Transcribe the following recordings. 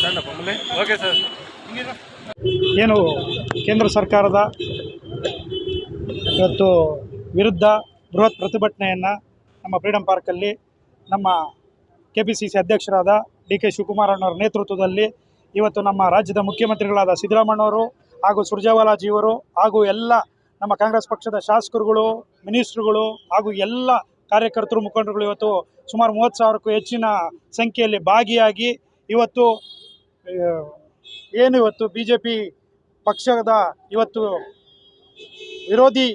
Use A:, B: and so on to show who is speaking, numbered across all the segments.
A: Sir
B: ಏನು ಕೇಂದ್ರ ಸರ್ಕಾರದ ಇವತ್ತು ವಿರುದ್ಧ ಬೃಹತ್ ಪ್ರತಿಭಟನೆಯನ್ನು ನಮ್ಮ ಫ್ರೀಡಂ ಪಾರ್ಕಲ್ಲಿ ನಮ್ಮ ಕೆ ಪಿ ಸಿ ಸಿ ಅಧ್ಯಕ್ಷರಾದ ಡಿ ಕೆ ಶಿವಕುಮಾರಣ್ಣವರ ನೇತೃತ್ವದಲ್ಲಿ ಇವತ್ತು ನಮ್ಮ ರಾಜ್ಯದ ಮುಖ್ಯಮಂತ್ರಿಗಳಾದ ಸಿದ್ದರಾಮಣ್ಣವರು ಹಾಗೂ ಸುರ್ಜೇವಾಲಾಜಿಯವರು ಹಾಗೂ ಎಲ್ಲ ನಮ್ಮ ಕಾಂಗ್ರೆಸ್ ಪಕ್ಷದ ಶಾಸಕರುಗಳು, ಮಿನಿಸ್ಟ್ರುಗಳು ಹಾಗೂ ಎಲ್ಲ ಕಾರ್ಯಕರ್ತರು ಮುಖಂಡರುಗಳು ಇವತ್ತು ಸುಮಾರು ಮೂವತ್ತು ಸಾವಿರಕ್ಕೂ ಹೆಚ್ಚಿನ ಸಂಖ್ಯೆಯಲ್ಲಿ ಭಾಗಿಯಾಗಿ ಇವತ್ತು ಏನು ಇವತ್ತು ಬಿ ಜೆ ಪಿ ಪಕ್ಷದ ಇವತ್ತು ವಿರೋಧಿ,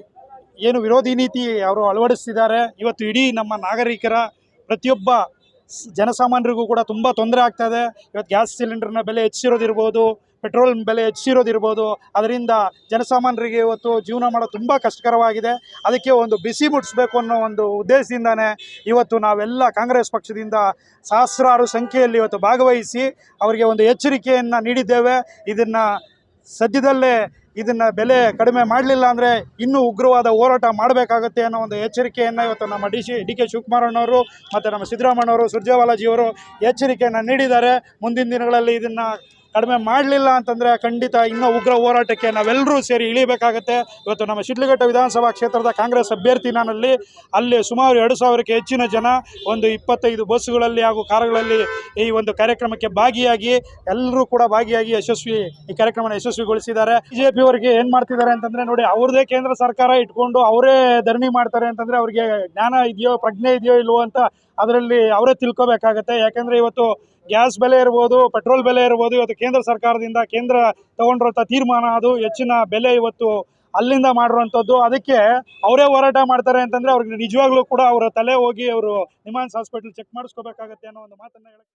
B: ಏನು ವಿರೋಧಿ ನೀತಿ ಅವರು ಅಳವಡಿಸ್ತಿದ್ದಾರೆ. ಇವತ್ತು ಇಡೀ ನಮ್ಮ ನಾಗರಿಕರ ಪ್ರತಿಯೊಬ್ಬ ಜನಸಾಮಾನ್ಯರಿಗೂ ಕೂಡ ತುಂಬ ತೊಂದರೆ ಆಗ್ತಾ ಇದೆ. ಇವತ್ತು ಗ್ಯಾಸ್ ಸಿಲಿಂಡರ್ನ ಬೆಲೆ ಹೆಚ್ಚಿರೋದಿರ್ಬೋದು, ಪೆಟ್ರೋಲ್ ಬೆಲೆ ಹೆಚ್ಚಿರೋದಿರ್ಬೋದು, ಅದರಿಂದ ಜನಸಾಮಾನ್ಯರಿಗೆ ಇವತ್ತು ಜೀವನ ಮಾಡೋದು ತುಂಬ ಕಷ್ಟಕರವಾಗಿದೆ. ಅದಕ್ಕೆ ಒಂದು ಬಿಸಿ ಮುಟ್ಟಿಸ್ಬೇಕು ಅನ್ನೋ ಒಂದು ಉದ್ದೇಶದಿಂದನೇ ಇವತ್ತು ನಾವೆಲ್ಲ ಕಾಂಗ್ರೆಸ್ ಪಕ್ಷದಿಂದ ಸಹಸ್ರಾರು ಸಂಖ್ಯೆಯಲ್ಲಿ ಇವತ್ತು ಭಾಗವಹಿಸಿ ಅವರಿಗೆ ಒಂದು ಎಚ್ಚರಿಕೆಯನ್ನು ನೀಡಿದ್ದೇವೆ. ಇದನ್ನು ಸದ್ಯದಲ್ಲೇ ಇದನ್ನು ಬೆಲೆ ಕಡಿಮೆ ಮಾಡಲಿಲ್ಲ ಅಂದರೆ ಇನ್ನೂ ಉಗ್ರವಾದ ಹೋರಾಟ ಮಾಡಬೇಕಾಗುತ್ತೆ ಅನ್ನೋ ಒಂದು ಎಚ್ಚರಿಕೆಯನ್ನು ಇವತ್ತು ನಮ್ಮ ಡಿ ಸಿ, ಡಿ ಕೆ ಶಿವಕುಮಾರಣ್ಣವರು ಮತ್ತು ನಮ್ಮ ಸಿದ್ದರಾಮಣ್ಣವರು ಸುರ್ಜೇವಾಲಾಜಿಯವರು ಎಚ್ಚರಿಕೆಯನ್ನು ನೀಡಿದ್ದಾರೆ. ಮುಂದಿನ ದಿನಗಳಲ್ಲಿ ಇದನ್ನು ಕಡಿಮೆ ಮಾಡಲಿಲ್ಲ ಅಂತಂದರೆ ಖಂಡಿತ ಇನ್ನೂ ಉಗ್ರ ಹೋರಾಟಕ್ಕೆ ನಾವೆಲ್ಲರೂ ಸೇರಿ ಇಳಿಬೇಕಾಗತ್ತೆ. ಇವತ್ತು ನಮ್ಮ ಶಿಡ್ಲಘಟ್ಟ ವಿಧಾನಸಭಾ ಕ್ಷೇತ್ರದ ಕಾಂಗ್ರೆಸ್ ಅಭ್ಯರ್ಥಿ ನಾನಲ್ಲಿ, ಅಲ್ಲಿ ಸುಮಾರು ಎರಡು ಸಾವಿರಕ್ಕೆ ಹೆಚ್ಚಿನ ಜನ ಒಂದು ಇಪ್ಪತ್ತೈದು ಬಸ್ಸುಗಳಲ್ಲಿ ಹಾಗೂ ಕಾರುಗಳಲ್ಲಿ ಈ ಒಂದು ಕಾರ್ಯಕ್ರಮಕ್ಕೆ ಭಾಗಿಯಾಗಿ, ಎಲ್ಲರೂ ಕೂಡ ಭಾಗಿಯಾಗಿ ಯಶಸ್ವಿ, ಈ ಕಾರ್ಯಕ್ರಮನ ಯಶಸ್ವಿಗೊಳಿಸಿದ್ದಾರೆ. ಬಿಜೆಪಿ ಅವರಿಗೆ ಏನು ಮಾಡ್ತಿದ್ದಾರೆ ಅಂತಂದ್ರೆ ನೋಡಿ, ಅವ್ರದೇ ಕೇಂದ್ರ ಸರ್ಕಾರ ಇಟ್ಕೊಂಡು ಅವರೇ ಧರಣಿ ಮಾಡ್ತಾರೆ ಅಂತಂದ್ರೆ ಅವ್ರಿಗೆ ಜ್ಞಾನ ಇದೆಯೋ, ಪ್ರಜ್ಞೆ ಇದೆಯೋ ಇಲ್ವೋ ಅಂತ ಅದರಲ್ಲಿ ಅವರೇ ತಿಳ್ಕೊಬೇಕಾಗತ್ತೆ. ಯಾಕಂದ್ರೆ ಇವತ್ತು ಗ್ಯಾಸ್ ಬೆಲೆ ಇರ್ಬೋದು, ಪೆಟ್ರೋಲ್ ಬೆಲೆ ಇರ್ಬೋದು, ಇವತ್ತು ಕೇಂದ್ರ ಸರ್ಕಾರದಿಂದ ಕೇಂದ್ರ ತಗೊಂಡಿರುವಂಥ ತೀರ್ಮಾನ ಅದು, ಹೆಚ್ಚಿನ ಬೆಲೆ ಇವತ್ತು ಅಲ್ಲಿಂದ ಮಾಡಿರುವಂಥದ್ದು. ಅದಕ್ಕೆ ಅವರೇ ಹೋರಾಟ ಮಾಡ್ತಾರೆ ಅಂತಂದ್ರೆ ಅವ್ರಿಗೆ ನಿಜವಾಗ್ಲೂ ಕೂಡ ಅವರ ತಲೆ ಹೋಗಿ ಅವರು ನಿಮಾನ್ಸ್ ಹಾಸ್ಪಿಟಲ್ ಚೆಕ್ ಮಾಡಿಸ್ಕೋಬೇಕಾಗತ್ತೆ ಅನ್ನೋ ಒಂದು ಮಾತನ್ನ ಹೇಳಕ್ಕೆ